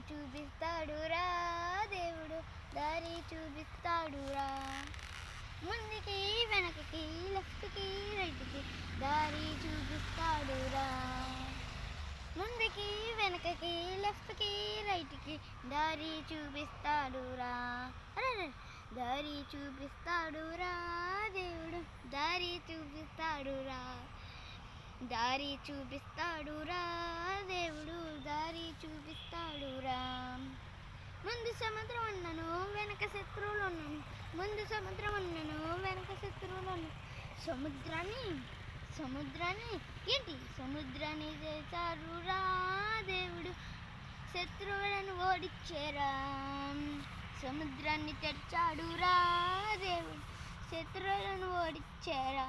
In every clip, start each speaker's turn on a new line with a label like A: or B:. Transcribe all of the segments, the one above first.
A: చూపిస్తాడురా దేవుడు దారి చూపిస్తాడురా ముందుకి వెనకకి లెఫ్ట్కి రైట్కి దారి చూపిస్తాడురా ముందుకి వెనకకి లెఫ్ట్కి రైట్కి దారి చూపిస్తాడురా దారి చూపిస్తాడురా దేవుడు దారి చూపిస్తాడురా దారి చూపిస్తాడురా దేవుడు దారి చూపిస్తాడు రా. ముందు సముద్రం అన్నను వెనక శత్రువులు ఉన్నాను. ముందు సముద్రం అన్నను వెనక శత్రువులు ఉన్నాను. సముద్రాన్ని సముద్రాన్ని ఏంటి? సముద్రాన్ని చేశారురా దేవుడు. శత్రువులను ఓడిచ్చేరా సముద్రాన్ని తెరిచాడురా దేవుడు. శత్రువులను ఓడిచ్చేరా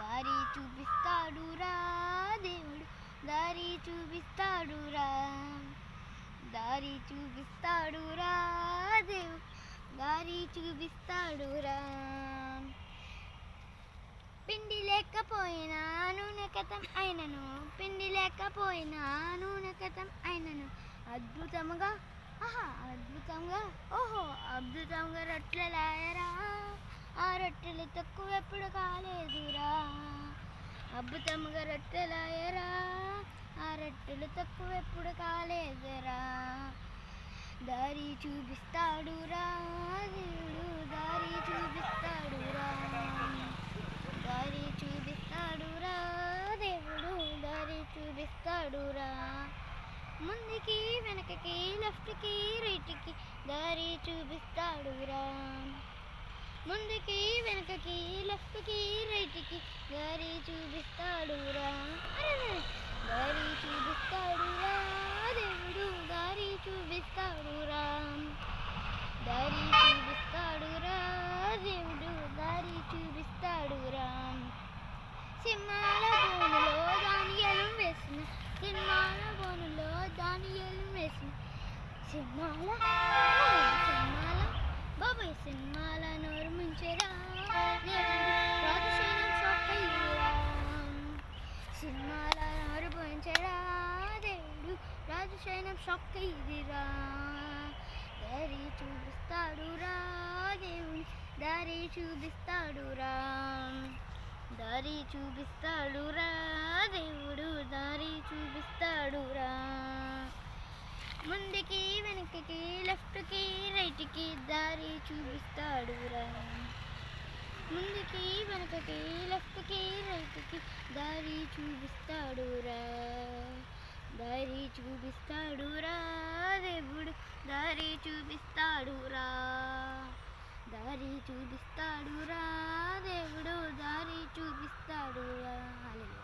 A: దారి చూపిస్తాడురా దేవుడు దారి చూపిస్తాడురా దారి చూపిస్తాడురా దేవుడు దారి చూపిస్తాడు రా. పిండి లేకపోయినా నూనె కథం అయినను పిండి లేకపోయినా నూనె కథం అయినను. అద్భుతముగా ఆహా అద్భుతంగా ఓహో అద్భుతంగా రొట్టెలాయరా రాయరా రొట్టెలు తక్కువ ఎప్పుడు కాలేదురా. అద్భుతంగా రొట్టెలాయరా ఆ రొట్టెలు తక్కువ ఎప్పుడు కాలేదురా. దారి చూపిస్తాడురా దేవుడు దారి చూపిస్తాడురా. దారి చూపిస్తాడురా దేవుడు దారి చూపిస్తాడురా. ముందుకి వెనకకి లెఫ్ట్కి రైట్కి దారి చూపిస్తాడురా. ముందుకి వెనకకి లెఫ్ట్కి రైట్కి. దారి చూపిస్తాడురా దారి చూపిస్తాడురా దేవుడు దారి చూపిస్తాడురా దారి చూపిస్తాడురా దేవుడు దారి చూపిస్తాడురా సింహాల బోనులో దానియలు వేసిన. సింహాల బోనులో దానియలు వేసిన. సింహాల బాబాయ్ సినిమాల నోరు ముంచెరా. సినిమాల నోరు ముంచెరా. దేవుడు రాజశేఖరం సొక్కయ్యరా దారి చూపిస్తాడు రా దేవుని దారి చూపిస్తాడు రా దారి చూపిస్తాడు రా ముందుకి దారి చూపిస్తాడు రా ముందుకి వెనకకి లెఫ్ట్కి రైట్కి దారి చూపిస్తాడు రా. దారి చూపిస్తాడు రా దేవుడు. దారి చూపిస్తాడు రా. దారి చూపిస్తాడు రా దేవుడు. దారి చూపిస్తాడు రా.